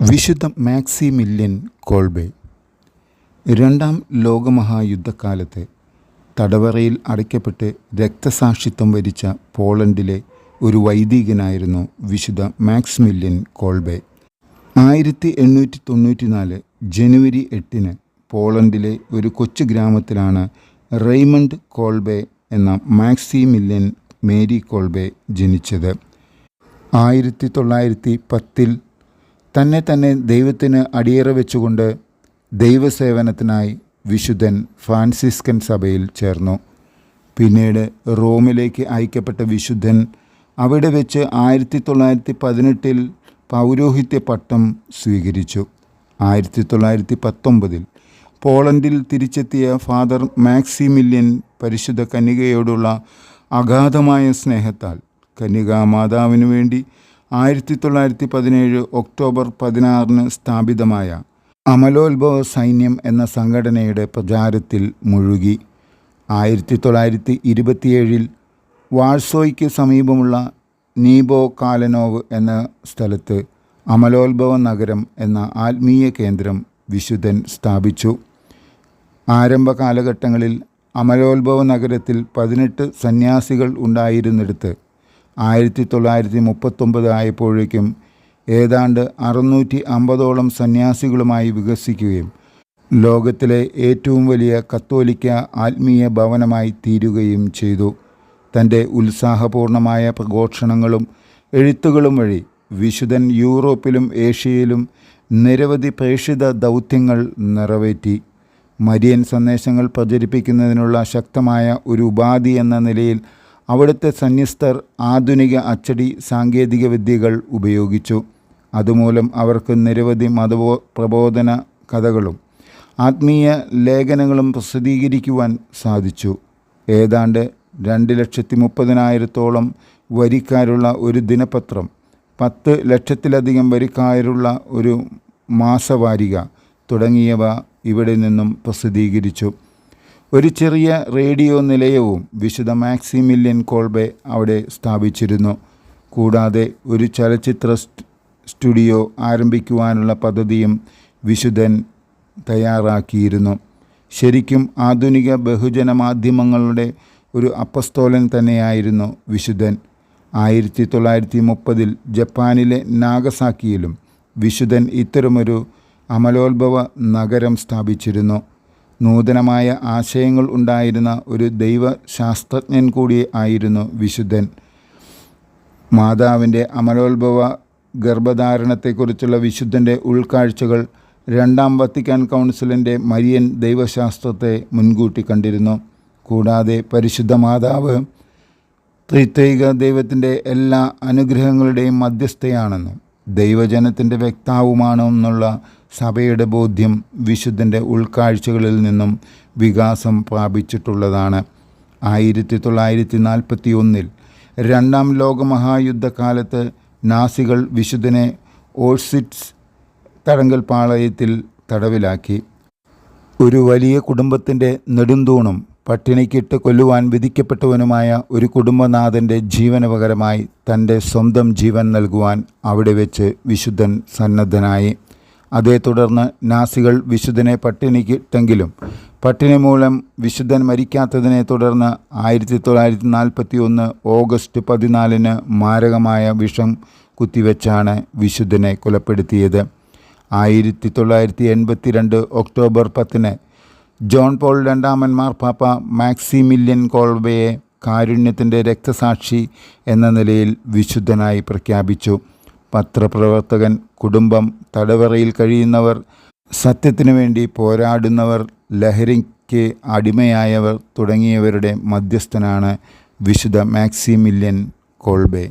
വിശുദ്ധ Maximilian Kolbe രണ്ടാം ലോകമഹായുദ്ധക്കാലത്ത് തടവറയിൽ അടയ്ക്കപ്പെട്ട് രക്തസാക്ഷിത്വം വരിച്ച പോളണ്ടിലെ ഒരു വൈദികനായിരുന്നു വിശുദ്ധ മാക്സിമില്യൻ കോൾബെ. ആയിരത്തി എണ്ണൂറ്റി തൊണ്ണൂറ്റി നാല് ജനുവരി എട്ടിന് പോളണ്ടിലെ ഒരു കൊച്ചു ഗ്രാമത്തിലാണ് റെയ്മണ്ട് കോൾബെ എന്ന മാക്സിമില്യൻ മേരി കോൾബെ ജനിച്ചത്. ആയിരത്തി തൊള്ളായിരത്തി പത്തിൽ തന്നെ തന്നെ ദൈവത്തിന് അടിയറ വെച്ചുകൊണ്ട് ദൈവസേവനത്തിനായി വിശുദ്ധൻ ഫ്രാൻസിസ്കൻ സഭയിൽ ചേർന്നു. പിന്നീട് റോമിലേക്ക് അയക്കപ്പെട്ട വിശുദ്ധൻ അവിടെ വെച്ച് ആയിരത്തി തൊള്ളായിരത്തി പതിനെട്ടിൽ പൗരോഹിത്യ പട്ടം സ്വീകരിച്ചു. ആയിരത്തി തൊള്ളായിരത്തി പത്തൊമ്പതിൽ പോളണ്ടിൽ തിരിച്ചെത്തിയ ഫാദർ മാക്സിമില്യൻ പരിശുദ്ധ കന്യകയോടുള്ള അഗാധമായ സ്നേഹത്താൽ കന്യകാ മാതാവിനു വേണ്ടി ആയിരത്തി തൊള്ളായിരത്തി പതിനേഴ് ഒക്ടോബർ പതിനാറിന് സ്ഥാപിതമായ അമലോത്ഭവ സൈന്യം എന്ന സംഘടനയുടെ പ്രചാരത്തിൽ മുഴുകി. ആയിരത്തി തൊള്ളായിരത്തി ഇരുപത്തിയേഴിൽ വാഴ്സോയ്ക്ക് സമീപമുള്ള നീബോ കാലനോവ് എന്ന സ്ഥലത്ത് അമലോത്ഭവ നഗരം എന്ന ആത്മീയ കേന്ദ്രം വിശുദ്ധൻ സ്ഥാപിച്ചു. ആരംഭ കാലഘട്ടങ്ങളിൽ അമലോത്ഭവ നഗരത്തിൽ പതിനെട്ട് സന്യാസികൾ ഉണ്ടായിരുന്നിടത്ത് ആയിരത്തി തൊള്ളായിരത്തി മുപ്പത്തൊമ്പത് ആയപ്പോഴേക്കും ഏതാണ്ട് അറുന്നൂറ്റി അമ്പതോളം സന്യാസികളുമായി വികസിക്കുകയും ലോകത്തിലെ ഏറ്റവും വലിയ കത്തോലിക്ക ആത്മീയ ഭവനമായി തീരുകയും ചെയ്തു. തന്റെ ഉത്സാഹപൂർണമായ പ്രഘോഷണങ്ങളും എഴുത്തുകളും വഴി വിശുദ്ധൻ യൂറോപ്പിലും ഏഷ്യയിലും നിരവധി പ്രേക്ഷിത ദൗത്യങ്ങൾ നിറവേറ്റി. മരിയൻ സന്ദേശങ്ങൾ പ്രചരിപ്പിക്കുന്നതിനുള്ള ശക്തമായ ഒരു ഉപാധി എന്ന നിലയിൽ അവിടുത്തെ സന്യസ്തർ ആധുനിക അച്ചടി സാങ്കേതിക വിദ്യകൾ ഉപയോഗിച്ചു. അതുമൂലം അവർക്ക് നിരവധി മതബോ പ്രബോധന കഥകളും ആത്മീയ ലേഖനങ്ങളും പ്രസിദ്ധീകരിക്കുവാൻ സാധിച്ചു. ഏതാണ്ട് രണ്ട് ലക്ഷത്തി മുപ്പതിനായിരത്തോളം വരിക്കാരുള്ള ഒരു ദിനപത്രം പത്ത് ലക്ഷത്തിലധികം വരിക്കാരുള്ള ഒരു മാസവാരിക തുടങ്ങിയവ ഇവിടെ നിന്നും പ്രസിദ്ധീകരിച്ചു. ഒരു ചെറിയ റേഡിയോ നിലയവും വിശുദ്ധ മാക്സിമില്യൻ കോൾബെ അവിടെ സ്ഥാപിച്ചിരുന്നു. കൂടാതെ ഒരു ചലച്ചിത്ര സ്റ്റുഡിയോ ആരംഭിക്കുവാനുള്ള പദ്ധതിയും വിശുദ്ധൻ തയ്യാറാക്കിയിരുന്നു. ശരിക്കും ആധുനിക ബഹുജന മാധ്യമങ്ങളുടെ ഒരു അപ്പസ്തോലൻ തന്നെയായിരുന്നു വിശുദ്ധൻ. ആയിരത്തി തൊള്ളായിരത്തി മുപ്പതിൽ ജപ്പാനിലെ നാഗസാക്കിയിലും വിശുദ്ധൻ ഇത്തരമൊരു അമലോത്ഭവ നഗരം സ്ഥാപിച്ചിരുന്നു. നൂതനമായ ആശയങ്ങൾ ഉണ്ടായിരുന്ന ഒരു ദൈവശാസ്ത്രജ്ഞൻ കൂടി ആയിരുന്നു വിശുദ്ധൻ. മാതാവിന്റെ അമലോത്ഭവ ഗർഭധാരണത്തെക്കുറിച്ചുള്ള വിശുദ്ധന്റെ ഉൾക്കാഴ്ചകൾ രണ്ടാം വത്തിക്കാൻ കൗൺസിലിന്റെ മരിയൻ ദൈവശാസ്ത്രത്തെ മുൻകൂട്ടി കണ്ടിരുന്നു. കൂടാതെ പരിശുദ്ധ മാതാവ് ത്രിത്വൈക ദൈവത്തിന്റെ എല്ലാ അനുഗ്രഹങ്ങളുടെയും മധ്യസ്ഥയാണെന്നും ദൈവജനത്തിന്റെ വ്യക്താവുമാണെന്നുള്ള സഭയുടെ ബോധ്യം വിശുദ്ധന്റെ ഉൾക്കാഴ്ചകളിൽ നിന്നും വികാസം പ്രാപിച്ചിട്ടുള്ളതാണ്. ആയിരത്തി തൊള്ളായിരത്തി നാൽപ്പത്തി ഒന്നിൽ രണ്ടാം ലോകമഹായുദ്ധകാലത്ത് നാസികൾ വിശുദ്ധനെ ഓഴ്സിറ്റ്സ് തടങ്കൽ പാളയത്തിൽ തടവിലാക്കി. ഒരു വലിയ കുടുംബത്തിന്റെ നെടുന്തൂണും പട്ടിണിക്കിട്ട് കൊല്ലുവാൻ വിധിക്കപ്പെട്ടവനുമായ ഒരു കുടുംബനാഥന്റെ ജീവനപകരമായി തന്റെ സ്വന്തം ജീവൻ നൽകുവാൻ അവിടെ വെച്ച് വിശുദ്ധൻ സന്നദ്ധനായി. അതേ തുടർന്ന് നാസികൾ വിശുദ്ധനെ പട്ടിണിക്കിട്ടെങ്കിലും പട്ടിണി മൂലം വിശുദ്ധൻ മരിക്കാത്തതിനെ തുടർന്ന് ആയിരത്തി തൊള്ളായിരത്തി നാൽപ്പത്തി ഒന്ന് ഓഗസ്റ്റ് പതിനാലിന് മാരകമായ വിഷം കുത്തിവെച്ചാണ് വിശുദ്ധനെ കൊലപ്പെടുത്തിയത്. ആയിരത്തി തൊള്ളായിരത്തി എൺപത്തി രണ്ട് ഒക്ടോബർ പത്തിന് ജോൺ പോൾ രണ്ടാമൻ മാർപ്പാപ്പ മാക്സിമില്യൻ കോൾബയെ കാരുണ്യത്തിന്റെ രക്തസാക്ഷി എന്ന നിലയിൽ വിശുദ്ധനായി പ്രഖ്യാപിച്ചു. പത്രപ്രവർത്തകൻ കുടുംബം തടവറയിൽ കഴിയുന്നവർ സത്യത്തിനു വേണ്ടി പോരാടുന്നവർ ലഹരിക്ക് അടിമയായവർ തുടങ്ങിയവരുടെ മധ്യസ്ഥനാണ് വിശുദ്ധ മാക്സിമില്യൻ കോൾബെ.